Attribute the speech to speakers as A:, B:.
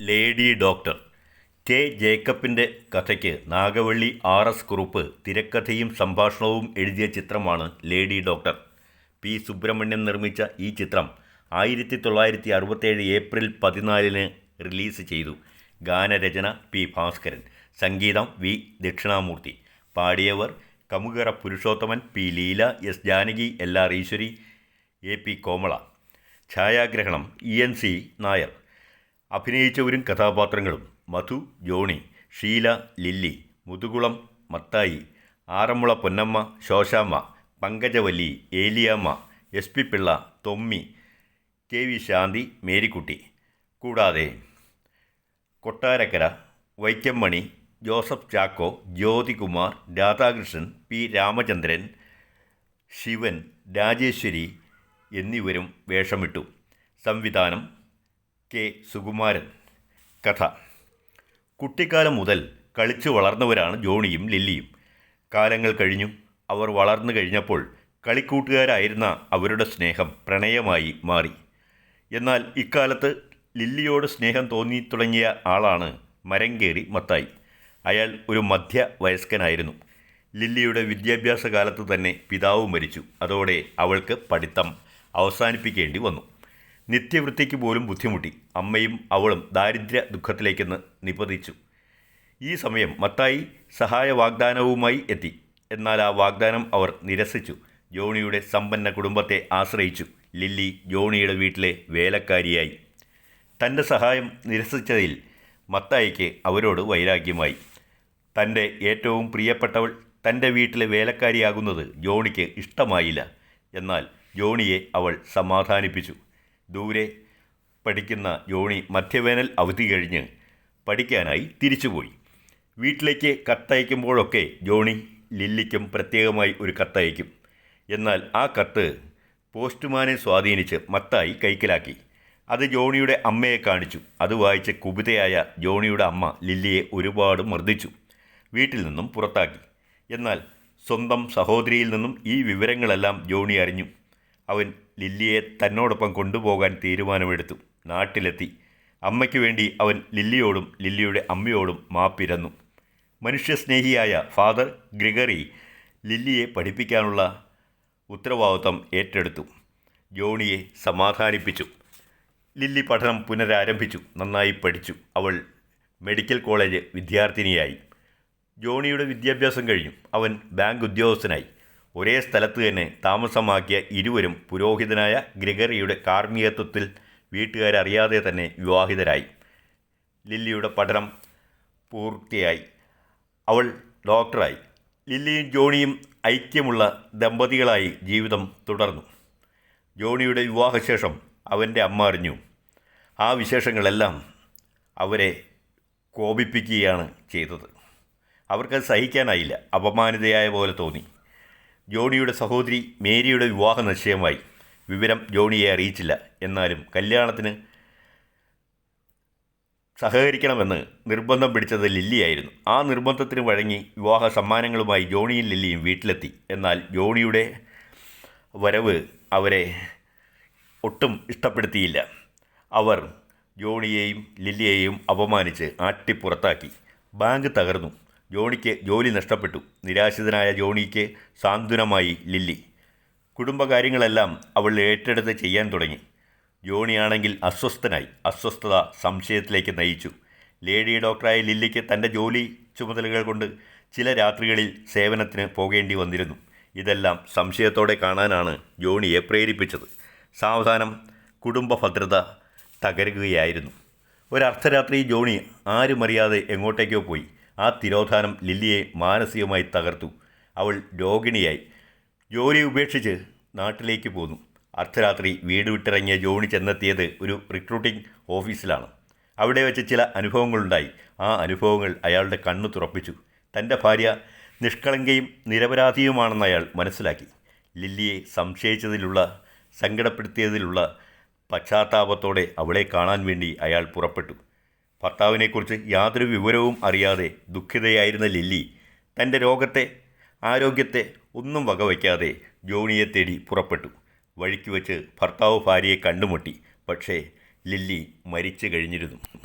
A: Lady doctor K ജേക്കബിന്റെ കഥയ്ക്ക് Nagavalli R S Kurup തിരക്കഥയും സംഭാഷണവും എഴുതിയ ചിത്രമാണ് ലേഡി ഡോക്ടർ. പി. സുബ്രഹ്മണ്യം നിർമ്മിച്ച ഈ ചിത്രം ആയിരത്തി തൊള്ളായിരത്തി അറുപത്തേഴ് ഏപ്രിൽ പതിനാലിന് റിലീസ് ചെയ്തു. ഗാനരചന പി. ഭാസ്കരൻ. സംഗീതം V. Dakshinamoorthy. പാടിയവർ Kamukara Purushothaman P. Leela S. Janaki L. R. Eswari A. P. Komala. ഛായാഗ്രഹണം ഇ. എൻ. സി. നായർ. അഭിനയിച്ചവരും കഥാപാത്രങ്ങളും Madhu Johny Sheela Lilly Muthukulam Mathai Aranmula Ponnamma Soshamma Pankajavalli Eliyamma S P Pillai Thommi K V Shanthi Marykutty. കൂടാതെ Kottarakkara Vaikom Mani Joseph Chacko Jyothikumar Radhakrishnan P Ramachandran Sivan Rajeswari എന്നിവരും വേഷമിട്ടു. സംവിധാനം K. Sukumaran. കഥ. കുട്ടിക്കാലം മുതൽ കളിച്ചു വളർന്നവരാണ് ജോണിയും ലില്ലിയും. കാലങ്ങൾ കഴിഞ്ഞു. അവർ വളർന്നു കഴിഞ്ഞപ്പോൾ കളിക്കൂട്ടുകാരായിരുന്ന അവരുടെ സ്നേഹം പ്രണയമായി മാറി. എന്നാൽ ഇക്കാലത്ത് ലില്ലിയോട് സ്നേഹം തോന്നി തുടങ്ങിയ ആളാണ് മരങ്കേറി മത്തായി. അയാൾ ഒരു മധ്യ വയസ്കനായിരുന്നു. ലില്ലിയുടെ വിദ്യാഭ്യാസ കാലത്ത് തന്നെ പിതാവ് മരിച്ചു. അതോടെ അവൾക്ക് പഠിത്തം അവസാനിപ്പിക്കേണ്ടി വന്നു. നിത്യവൃത്തിക്ക് പോലും ബുദ്ധിമുട്ടി. അമ്മയും അവളും ദാരിദ്ര്യ ദുഃഖത്തിലേക്കെന്ന് നിപതിച്ചു ഈ സമയം മത്തായി സഹായ വാഗ്ദാനവുമായി എത്തി. എന്നാൽ ആ വാഗ്ദാനം അവർ നിരസിച്ചു. ജോണിയുടെ സമ്പന്ന കുടുംബത്തെ ആശ്രയിച്ചു. ലില്ലി ജോണിയുടെ വീട്ടിലെ വേലക്കാരിയായി. തന്റെ സഹായം നിരസിച്ചതിൽ മത്തായിക്ക് അവരോട് വൈരാഗ്യമായി. തന്റെ ഏറ്റവും പ്രിയപ്പെട്ടവൾ തന്റെ വീട്ടിലെ വേലക്കാരിയാകുന്നത് ജോണിക്ക് ഇഷ്ടമായില്ല. എന്നാൽ ജോണിയെ അവൾ സമാധാനിപ്പിച്ചു. ദൂരെ പഠിക്കുന്ന ജോണി മധ്യവേനൽ അവധി കഴിഞ്ഞ് പഠിക്കാനായി തിരിച്ചുപോയി. വീട്ടിലേക്ക് കത്തയക്കുമ്പോഴൊക്കെ ജോണി ലില്ലിക്കും പ്രത്യേകമായി ഒരു കത്തയക്കും. എന്നാൽ ആ കത്ത് പോസ്റ്റ്മാനെ സ്വാധീനിച്ച് മത്തായി കൈക്കലാക്കി. അത് ജോണിയുടെ അമ്മയെ കാണിച്ചു. അത് വായിച്ച് കുപിതയായ ജോണിയുടെ അമ്മ ലില്ലിയെ ഒരുപാട് മർദ്ദിച്ചു. വീട്ടിൽ നിന്നും പുറത്താക്കി. എന്നാൽ സ്വന്തം സഹോദരിയിൽ നിന്നും ഈ വിവരങ്ങളെല്ലാം ജോണി അറിഞ്ഞു. അവൻ ലില്ലിയെ തന്നോടൊപ്പം കൊണ്ടുപോകാൻ തീരുമാനമെടുത്തു. നാട്ടിലെത്തി. അമ്മയ്ക്ക് വേണ്ടി അവൻ ലില്ലിയോടും ലില്ലിയുടെ അമ്മയോടും മാപ്പിരന്നു. മനുഷ്യസ്നേഹിയായ ഫാദർ ഗ്രിഗറി ലില്ലിയെ പഠിപ്പിക്കാനുള്ള ഉത്തരവാദിത്വം ഏറ്റെടുത്തു. ജോണിയെ സമാധാനിപ്പിച്ചു. ലില്ലി പഠനം പുനരാരംഭിച്ചു. നന്നായി പഠിച്ചു. അവൾ മെഡിക്കൽ കോളേജ് വിദ്യാർത്ഥിനിയായി. ജോണിയുടെ വിദ്യാഭ്യാസം കഴിഞ്ഞു. അവൻ ബാങ്ക് ഉദ്യോഗസ്ഥനായി. ഒരേ സ്ഥലത്ത് തന്നെ താമസമാക്കിയ ഇരുവരും പുരോഹിതനായ ഗ്രിഗറിയുടെ കാർമ്മികത്വത്തിൽ വീട്ടുകാരറിയാതെ തന്നെ വിവാഹിതരായി. ലില്ലിയുടെ പഠനം പൂർത്തിയായി. അവൾ ഡോക്ടറായി. ലില്ലിയും ജോണിയും ഐക്യമുള്ള ദമ്പതികളായി ജീവിതം തുടർന്നു. ജോണിയുടെ വിവാഹശേഷം അവന്റെ അമ്മ അറിഞ്ഞു. ആ വിശേഷങ്ങളെല്ലാം അവരെ കോപിപ്പിക്കുകയാണ് ചെയ്തത്. അവർക്കത് സഹിക്കാനായില്ല. അപമാനിതയായ പോലെ തോന്നി. ജോണിയുടെ സഹോദരി മേരിയുടെ വിവാഹ നിശ്ചയമായി. വിവരം ജോണിയെ അറിയിച്ചില്ല. എന്നാലും കല്യാണത്തിന് സഹകരിക്കണമെന്ന് നിർബന്ധം പിടിച്ചത് ലില്ലിയായിരുന്നു. ആ നിർബന്ധത്തിന് വഴങ്ങി വിവാഹ സമ്മാനങ്ങളുമായി ജോണിയും ലില്ലിയും വീട്ടിലെത്തി. എന്നാൽ ജോണിയുടെ വരവ് അവരെ ഒട്ടും ഇഷ്ടപ്പെടുത്തിയില്ല. അവർ ജോണിയെയും ലില്ലിയെയും അപമാനിച്ച് ആട്ടിപ്പുറത്താക്കി. ബാങ്ക് തകർന്നു. ജോണിക്ക് ജോലി നഷ്ടപ്പെട്ടു. നിരാശിതനായ ജോണിക്ക് സാന്ത്വനമായി ലില്ലി. കുടുംബകാര്യങ്ങളെല്ലാം അവൾ ഏറ്റെടുത്ത് ചെയ്യാൻ തുടങ്ങി. ജോണിയാണെങ്കിൽ അസ്വസ്ഥനായി അസ്വസ്ഥത സംശയത്തിലേക്ക് നയിച്ചു. ലേഡി ഡോക്ടറായ ലില്ലിക്ക് തന്റെ ജോലി ചുമതലകൾ കൊണ്ട് ചില രാത്രികളിൽ സേവനത്തിന് പോകേണ്ടി വന്നിരുന്നു. ഇതെല്ലാം സംശയത്തോടെ കാണാനാണ് ജോണിയെ പ്രേരിപ്പിച്ചത്. സാവധാനം കുടുംബ ഭദ്രത തകരുകയായിരുന്നു. ഒരർദ്ധരാത്രി ജോണി ആരുമറിയാതെ എങ്ങോട്ടേക്കോ പോയി. ആ തിരോധാനം ലില്ലിയെ മാനസികമായി തകർത്തു. അവൾ രോഗിണിയായി. ജോലി ഉപേക്ഷിച്ച് നാട്ടിലേക്ക് പോന്നു. അർദ്ധരാത്രി വീട് വിട്ടിറങ്ങിയ ജോണി ചെന്നെത്തിയത് ഒരു റിക്രൂട്ടിംഗ് ഓഫീസിലാണ്. അവിടെ വെച്ച് ചില അനുഭവങ്ങളുണ്ടായി. ആ അനുഭവങ്ങൾ അയാളുടെ കണ്ണു തുറപ്പിച്ചു. തന്റെ ഭാര്യ നിഷ്കളങ്കയും നിരപരാധിയുമാണെന്ന് അയാൾ മനസ്സിലാക്കി. ലില്ലിയെ സംശയിച്ചതിലുള്ള സങ്കടപ്പെടുത്തിയതിലുള്ള പശ്ചാത്താപത്തോടെ അവളെ കാണാൻ വേണ്ടി അയാൾ പുറപ്പെട്ടു. ഭർത്താവിനെക്കുറിച്ച് യാതൊരു വിവരവും അറിയാതെ ദുഃഖിതയായിരുന്ന ലില്ലി തന്റെ രോഗത്തെ ആരോഗ്യത്തെ ഒന്നും വകവയ്ക്കാതെ ജോണിയെ തേടി പുറപ്പെട്ടു. വഴിക്ക് വെച്ച് ഭർത്താവ് ഭാര്യയെ കണ്ടുമുട്ടി. പക്ഷേ ലില്ലി മരിച്ചു കഴിഞ്ഞിരുന്നു.